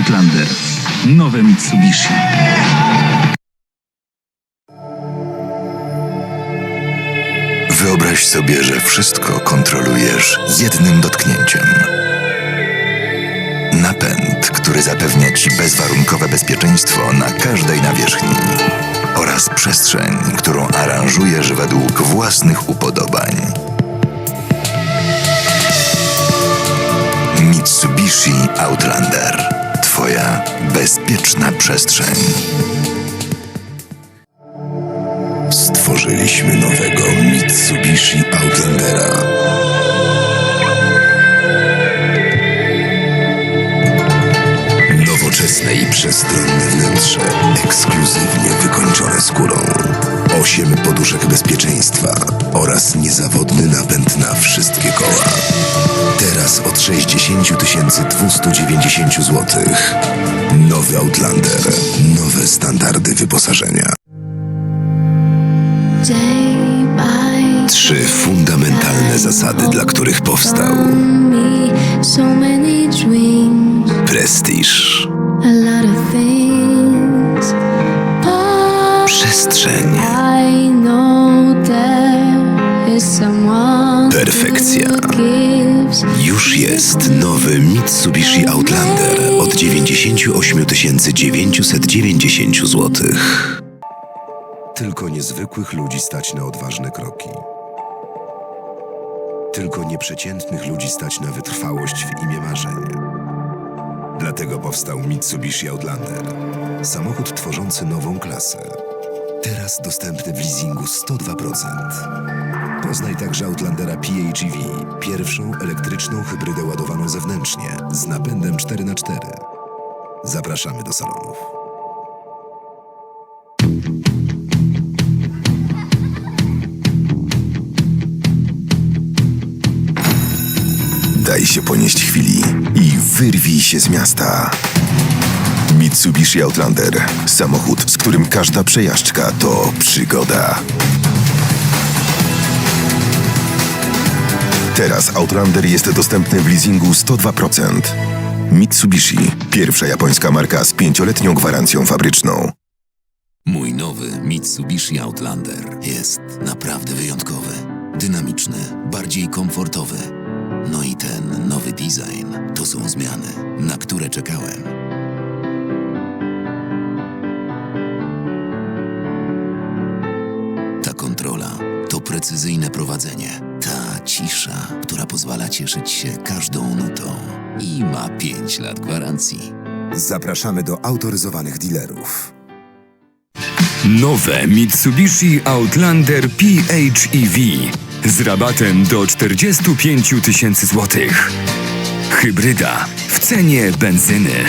Outlander. Nowe Mitsubishi. Wyobraź sobie, że wszystko kontrolujesz jednym dotknięciem. Napęd, który zapewnia Ci bezwarunkowe bezpieczeństwo na każdej nawierzchni oraz przestrzeń, którą aranżujesz według własnych upodobań. Bezpieczna przestrzeń. Stworzyliśmy nowego Mitsubishi Outlandera. Nowoczesne i przestronne wnętrze, ekskluzywnie wykończone skórą. Osiem poduszek bezpieczeństwa oraz niezawodny napęd na wszystkie koła. Teraz od 60 290 zł. Nowy Outlander. Nowe standardy wyposażenia. Trzy fundamentalne zasady, dla których powstał prestiż, przestrzeń, Perfekcja. Już jest nowy Mitsubishi Outlander od 98 990 zł. Tylko niezwykłych ludzi stać na odważne kroki. Tylko nieprzeciętnych ludzi stać na wytrwałość w imię marzeń. Dlatego powstał Mitsubishi Outlander. Samochód tworzący nową klasę. Teraz dostępny w leasingu 102%. Poznaj także Outlandera PHEV, pierwszą elektryczną hybrydę ładowaną zewnętrznie z napędem 4x4. Zapraszamy do salonów. Daj się ponieść chwili i wyrwij się z miasta. Mitsubishi Outlander. Samochód, z którym każda przejażdżka to przygoda. Teraz Outlander jest dostępny w leasingu 102%. Mitsubishi, pierwsza japońska marka z pięcioletnią gwarancją fabryczną. Mój nowy Mitsubishi Outlander jest naprawdę wyjątkowy, dynamiczny, bardziej komfortowy. No i ten nowy design to są zmiany, na które czekałem. Ta kontrola to precyzyjne prowadzenie, cisza, która pozwala cieszyć się każdą nutą i ma 5 lat gwarancji. Zapraszamy do autoryzowanych dealerów. Nowe Mitsubishi Outlander PHEV z rabatem do 45 tysięcy złotych. Hybryda w cenie benzyny.